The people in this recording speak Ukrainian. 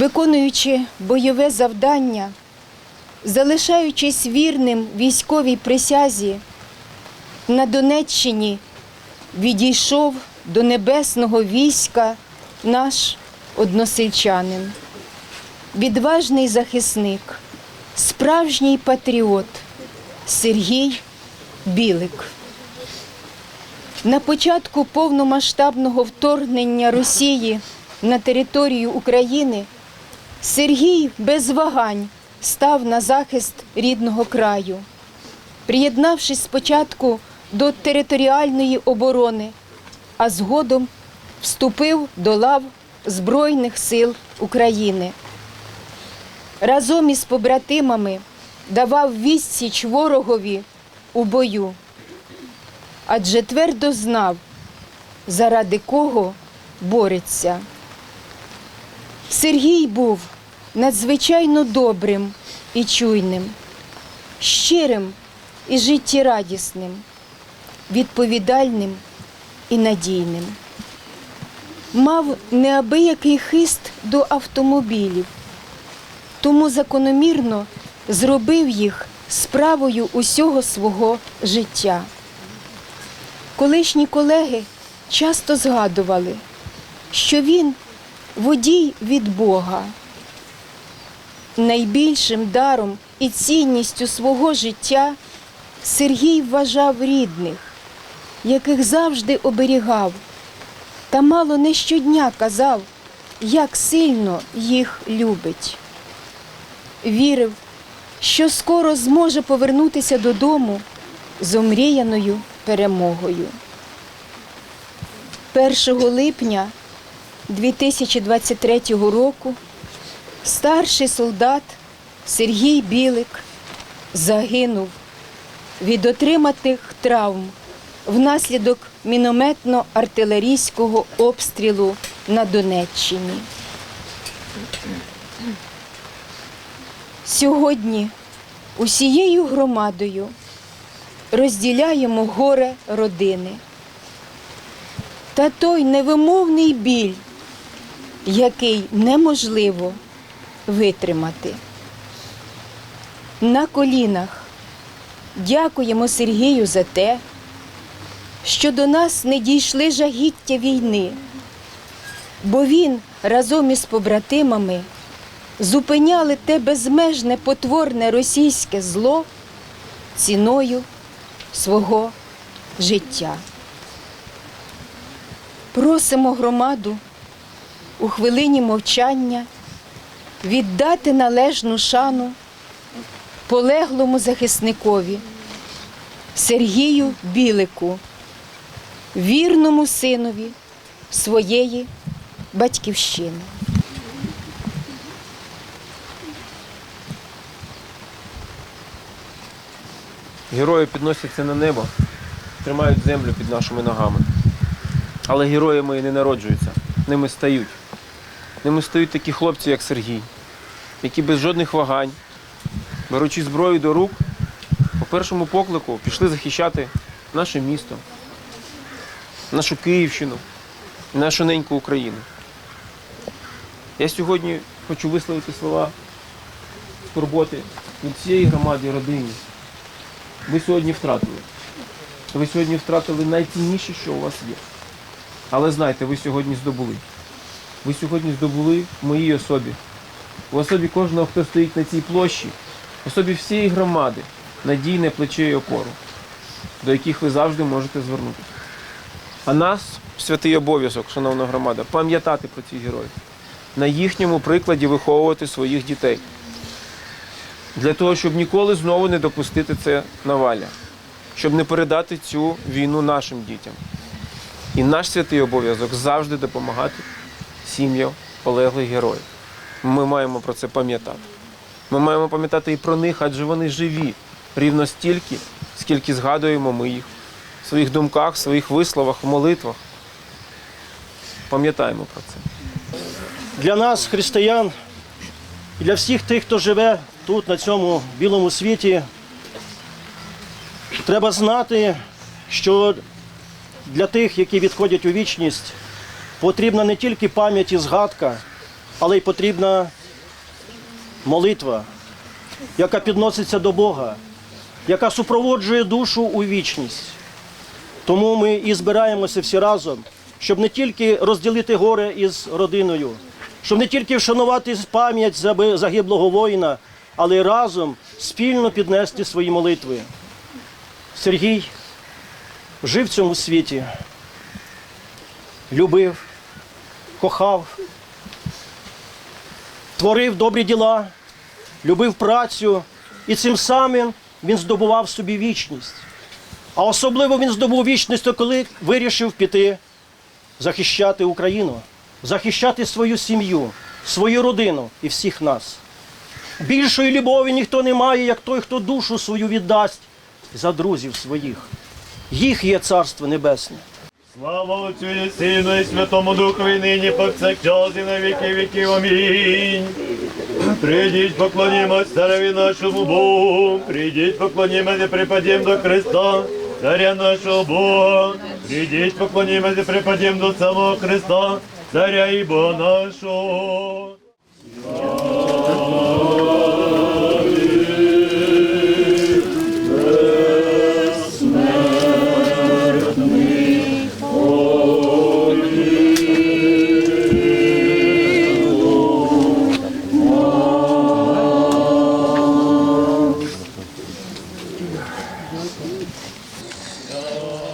виконуючи бойове завдання, залишаючись вірним військовій присязі, на Донеччині відійшов до небесного війська наш односельчанин, відважний захисник, справжній патріот Сергій Білик. На початку повномасштабного вторгнення Росії на територію України Сергій без вагань став на захист рідного краю, приєднавшись спочатку до територіальної оборони, а згодом вступив до лав Збройних сил України. Разом із побратимами давав відсіч ворогові у бою адже твердо знав, заради кого бореться. Сергій був надзвичайно добрим і чуйним, щирим і життєрадісним, відповідальним і надійним. Мав неабиякий хист до автомобілів, тому закономірно зробив їх справою усього свого життя. Колишні колеги часто згадували, що він водій від Бога. Найбільшим даром і цінністю свого життя Сергій вважав рідних, яких завжди оберігав, та мало не щодня казав, як сильно їх любить. Вірив, що скоро зможе повернутися додому з омріяною перемогою. 1 липня 2023 року старший солдат Сергій Білик загинув від отриманих травм внаслідок мінометно-артилерійського обстрілу на Донеччині. Сьогодні усією громадою розділяємо горе родини. Та той невимовний біль, який неможливо витримати. На колінах дякуємо Сергію за те, що до нас не дійшли жагіття війни, бо він разом із побратимами зупиняли те безмежне потворне російське зло ціною свого життя. Просимо громаду у хвилині мовчання віддати належну шану полеглому захисникові Сергію Білику, вірному синові своєї батьківщини. Герої підносяться на небо, тримають землю під нашими ногами. Але героями не народжуються, ними стають. Ними стають такі хлопці, як Сергій, які без жодних вагань, беручи зброю до рук, по першому поклику пішли захищати наше місто, нашу Київщину, нашу неньку Україну. Я сьогодні хочу висловити слова турботи від всієї громади і родини. Ви сьогодні втратили. Ви сьогодні втратили найцінніше, що у вас є. Але знайте, ви сьогодні здобули. Ви сьогодні здобули в моїй особі. В особі кожного, хто стоїть на цій площі, в особі всієї громади, надійне плече і опору, до яких ви завжди можете звернутися. А нас, святий обов'язок, шановна громада, пам'ятати про цих героїв, на їхньому прикладі виховувати своїх дітей. Для того, щоб ніколи знову не допустити це навалля, щоб не передати цю війну нашим дітям. І наш святий обов'язок завжди допомагати сім'ям полеглих героїв. Ми маємо про це пам'ятати. Ми маємо пам'ятати і про них, адже вони живі рівно стільки, скільки згадуємо ми їх в своїх думках, в своїх висловах, в молитвах. Пам'ятаємо про це. для нас, християн, і для всіх тих, хто живе тут, на цьому білому світі, треба знати, що для тих, які відходять у вічність, потрібна не тільки пам'ять і згадка, але й потрібна молитва, яка підноситься до Бога, яка супроводжує душу у вічність. Тому ми і збираємося всі разом, щоб не тільки розділити горе із родиною, щоб не тільки вшанувати пам'ять загиблого воїна, але й разом спільно піднести свої молитви. Сергій жив в цьому світі, любив, кохав, творив добрі діла, любив працю і цим самим він здобував собі вічність. А особливо він здобув вічність, коли вирішив піти захищати Україну, захищати свою сім'ю, свою родину і всіх нас. Більшої любові ніхто не має, як той, хто душу свою віддасть за друзів своїх. Їх є Царство Небесне. Слава Отцю і Сину і Святому Духові нині повсякчас і на віки віків. Амінь. Прийдіть, поклонімось цареві нашому Богу. Прийдіть, поклонімось і припадім до Христа, царя нашого Бога. Прийдіть, і припадім до самого Христа, царя і Бога нашого. どうも。